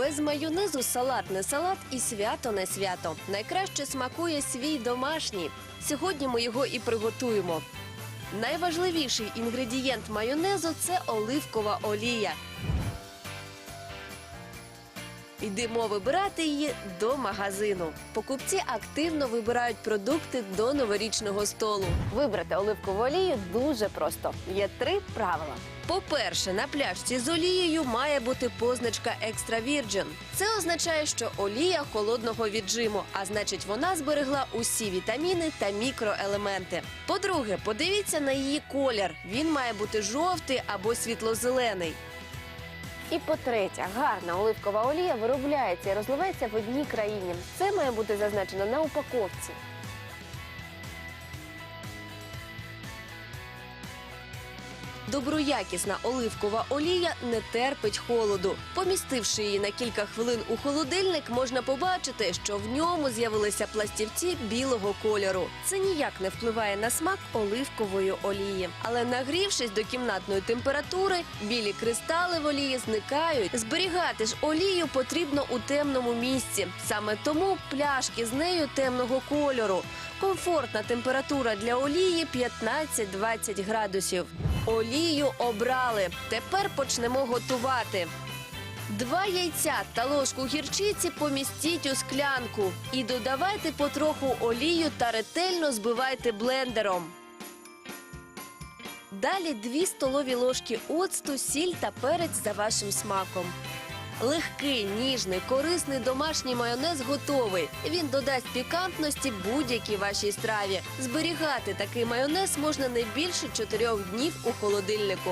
Без майонезу салат не салат і свято не свято. Найкраще смакує свій домашній. Сьогодні ми його і приготуємо. Найважливіший інгредієнт майонезу це оливкова олія. Йдемо вибирати її до магазину. Покупці активно вибирають продукти до новорічного столу. Вибрати оливкову олію дуже просто. Є три правила. По-перше, на пляшці з олією має бути позначка Extra Virgin. Це означає, що олія холодного віджиму, а значить, вона зберегла усі вітаміни та мікроелементи. По-друге, подивіться на її колір. Він має бути жовтий або світло-зелений. І по-третє, гарна оливкова олія виробляється і розливається в одній країні. Це має бути зазначено на упаковці. Доброякісна оливкова олія не терпить холоду. Помістивши її на кілька хвилин у холодильник, можна побачити, що в ньому з'явилися пластівці білого кольору. Це ніяк не впливає на смак оливкової олії. Але нагрівшись до кімнатної температури, білі кристали в олії зникають. Зберігати ж олію потрібно у темному місці. Саме тому пляшки з нею темного кольору. Комфортна температура для олії 15-20 градусів. Олію обрали. Тепер почнемо готувати. Два яйця та ложку гірчиці помістіть у склянку і додавайте потроху олію та ретельно збивайте блендером. Далі 2 столові ложки оцту, сіль та перець за вашим смаком. Легкий, ніжний, корисний домашній майонез готовий. Він додасть пікантності будь-якій вашій страві. Зберігати такий майонез можна не більше 4 днів у холодильнику.